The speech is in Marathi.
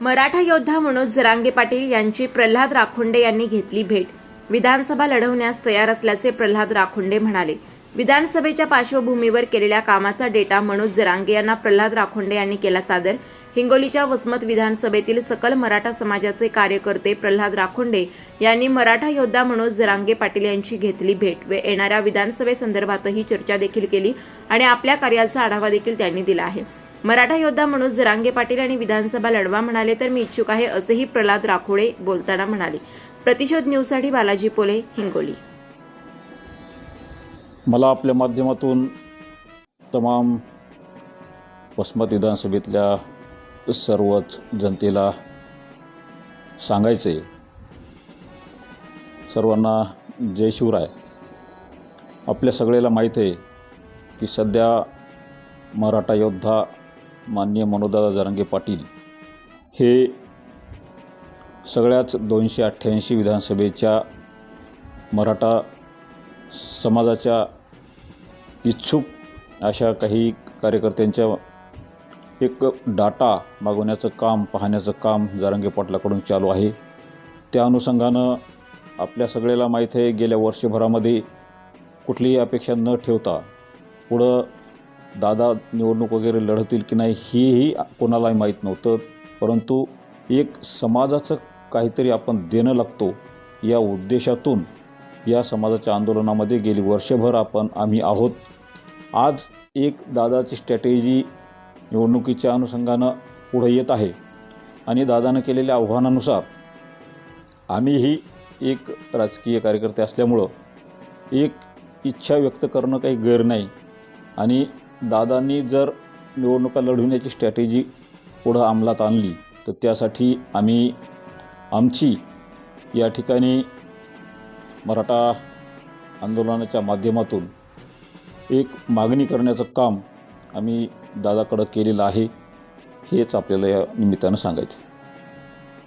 मराठा योद्धा मनोज जरांगे पाटील यांची प्रल्हाद राखोंडे यांनी घेतली भेट. विधानसभा लढवण्यास तयार असल्याचे प्रल्हाद राखोंडे म्हणाले. विधानसभेच्या पार्श्वभूमीवर केलेल्या कामाचा डेटा मनोज जरांगे यांना प्रल्हाद राखोंडे यांनी केला सादर. हिंगोलीच्या वसमत विधानसभेतील सकल मराठा समाजाचे कार्यकर्ते प्रल्हाद राखोंडे यांनी मराठा योद्धा मनोज जरांगे पाटील यांची घेतली भेट व येणाऱ्या विधानसभेसंदर्भातही चर्चा देखील केली आणि आपल्या कार्याचा आढावा देखील त्यांनी दिला आहे. मराठा योद्धा म्हणून जरांगे पाटील आणि विधानसभा लढवा म्हणाले तर मी इच्छुक आहे असेही प्रल्हाद राखोडे बोलताना म्हणाले. प्रतिशोध न्यूजसाठी बालाजी पोले हिंगोली. मला आपल्या माध्यमातून तमाम वसमत विधानसभेतल्या सर्वच जनतेला सांगायचे सर्वांना जय शिवराय. आपल्या सगळ्याला माहीत आहे की सध्या मराठा योद्धा माननीय मनोदादा जरांगे पाटील हे सगळ्याच दोनशे अठ्ठ्याऐंशी विधानसभेच्या मराठा समाजाच्या इच्छुक अशा काही कार्यकर्त्यांच्या एक डाटा मागवण्याचं काम पाहण्याचं काम जारंगे पाटलाकडून चालू आहे. त्या अनुषंगानं आपल्या सगळ्याला माहीत आहे गेल्या वर्षभरामध्ये कुठलीही अपेक्षा न ठेवता पुढं दादा निवडणूक वगैरे लढतील की नाही हेही कोणालाही माहीत नव्हतं. परंतु एक समाजाचं काहीतरी आपण देणं लागतो या उद्देशातून या समाजाच्या आंदोलनामध्ये गेली वर्षभर आपण आम्ही आहोत. आज एक दादाची स्ट्रॅटेजी निवडणुकीच्या अनुषंगानं पुढे येत आहे. आणि दादानं केलेल्या आव्हानानुसार आम्हीही एक राजकीय कार्यकर्ते असल्यामुळं एक इच्छा व्यक्त करणं काही गैर नाही. आणि दादांनी जर निवडणुका लढविण्याची स्ट्रॅटेजी पुढं अंमलात आणली तर त्यासाठी आम्ही आमची या ठिकाणी मराठा आंदोलनाच्या माध्यमातून एक मागणी करण्याचं काम आम्ही दादाकडं केलेलं आहे हेच आपल्याला या निमित्तानं सांगायचं